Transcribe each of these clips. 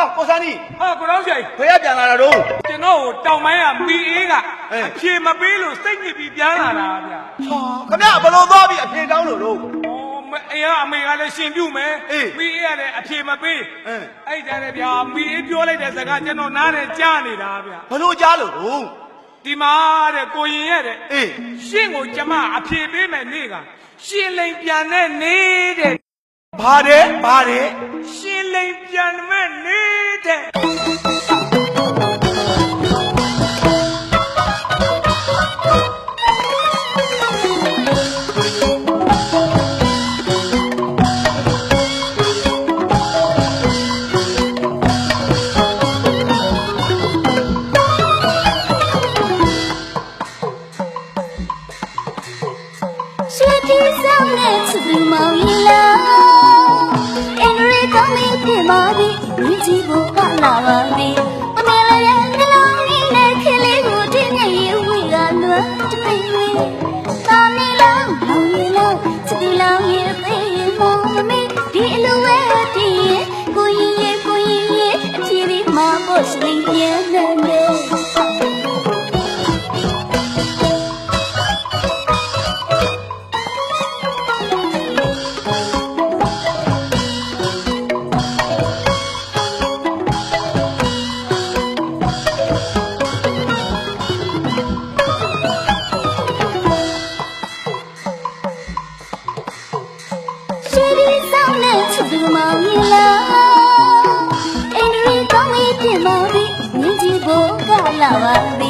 ဟာကိုစန်းကြီးဟာကိုတော်ကြီးဘယ်ရပြန်လာတာတော့ကျွန်တော်ကိုတောင်ပိုင်းကမီအေးကအေးအဖြေမပေးလို့စိတ်ညစ်ပြီးပြန်လာတာဗျာဟာခမရဘလို့သွားပြီးအပြေတောင်းလို့တော့။အော်မအေးကအမေကလည်းရှင်ပြုမယ်အေးမီအေးကလည်းအဖြေမပေးအင်း။အဲ့ဒါလည်းဗျာမီအေးပြောလိုက်တဲ့စကားကျွန်တော်နားနဲ့ကြားနေတာဗျာဘလို့ကြားလို့တော့။ဒီမှာတဲ့ကိုရင်ရဲ့တဲ့အေးရှင့်ကိုကျမအဖြေပေးမယ်နေ့ကရှင်လိန်ပြန်တဲ့နေတဲ့ဘာတဲ့ဘာတဲ့ရှင်လိန်ပြန်မဲ့နေ တဲ့မောင်လာအင်ရီကောင်းမင်းပြမပြီး လူကြီးဘဝလာပါသည်တမင်လည်းရဲ့ကလောင်းကြီးနဲ့ခလေးကိုတင်းငယ်ရွေးကလွယ်တပိတ် ရွှေဒီဆောင်နဲ့ချစ်သူမောင်မြလားအင်ဒရီကောင်းမီပြမောင်ဒီမြင့်ကြီးဘုကလာပါသည်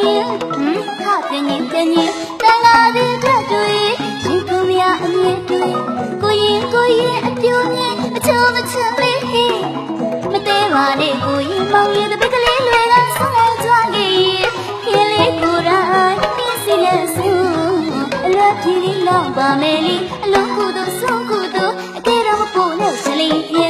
ဟမ်ခပြင်းရင်ပြင်းရင်တန်လာတဲ့အတွက်တွေရှင်ကိုမြအမြင်တွေကိုရင်ကိုရင်အပြိုးမြင်အချိုးမချင်လေးဟေးမသေးပါနဲ့ကိုရင်မောင်ရတဲ့ဘက်ကလေးတွေကဆုံးလဲကြွားကြီးခင်လေးကိုယ်တိုင်ပြင်းစီရဲ့ဆူအလွတ်ကြီးလေးလောက်ပါမယ်လီအလုံးကူတို့ဆုံးကူတို့အကယ်တော့မဖို့နဲ့စလင်းပြင်းနေလောကီထောမနာကြည့်ဆုံးအပြုံးလွယ်နေဒေသာဘူးဒီလိုမဘယ်နေမှာတော့တကူပြောင်းတော့တော့တော့ပြုံးနိုင်ပြီးပြောတယ်ရှင်နိုင်ရဒီပါပဲကြည်စားရတဲ့တငယ်ချင်းတွေရဲ့အနေကတည်းရှိတဲ့နှလုံးလေးကိုရှိကိုရင်ရဲ့ကိုရင်ရဲ့ညအောင်တော့ညရီအောင်တော့အပြို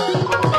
ကို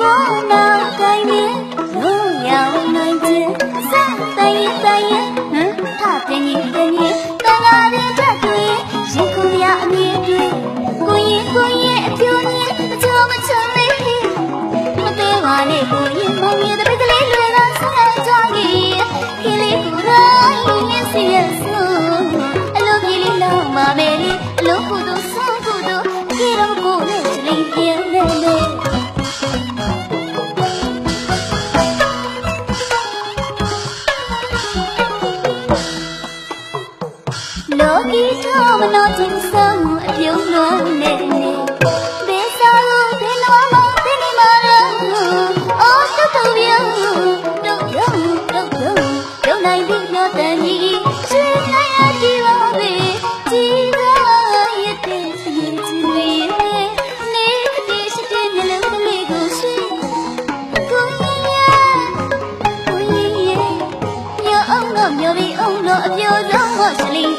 ကိုင်းနေလို့ရနိုင်ခြင်းစတဲ့တဲ့ဟမ်ထပြင်းရင်ပြင်းရင်တန်လာတဲ့တက်တွေရင်ခုရအမြင်တွေကိုရင်ကိုရင်အပြိုးမြင်အချိုးမချမ်းလေးမသေးပါနဲ့ကို နာချင်းစမ်းအပြုံးလွန်နေနေဘေးစားလို့ဘေးလွန်လို့ဒီနေမှာတော့အော်တော့တော့ပြောင်းတော့ပြောင်းတော့ပြောင်းတော့နိုင်ပြီတော့တန်ကြီးဆွေးနွေးရကြည့်ပါလေကြည်သာရတဲ့ရင်ချွေနေတဲ့တည်းရှိတဲ့မျက်လုံးလေးကိုဆွေးကိုင်းရကိုင်းရညအောင်တော့ညပြီးအောင်တော့အပြိုဆုံးတော့ဆလင်း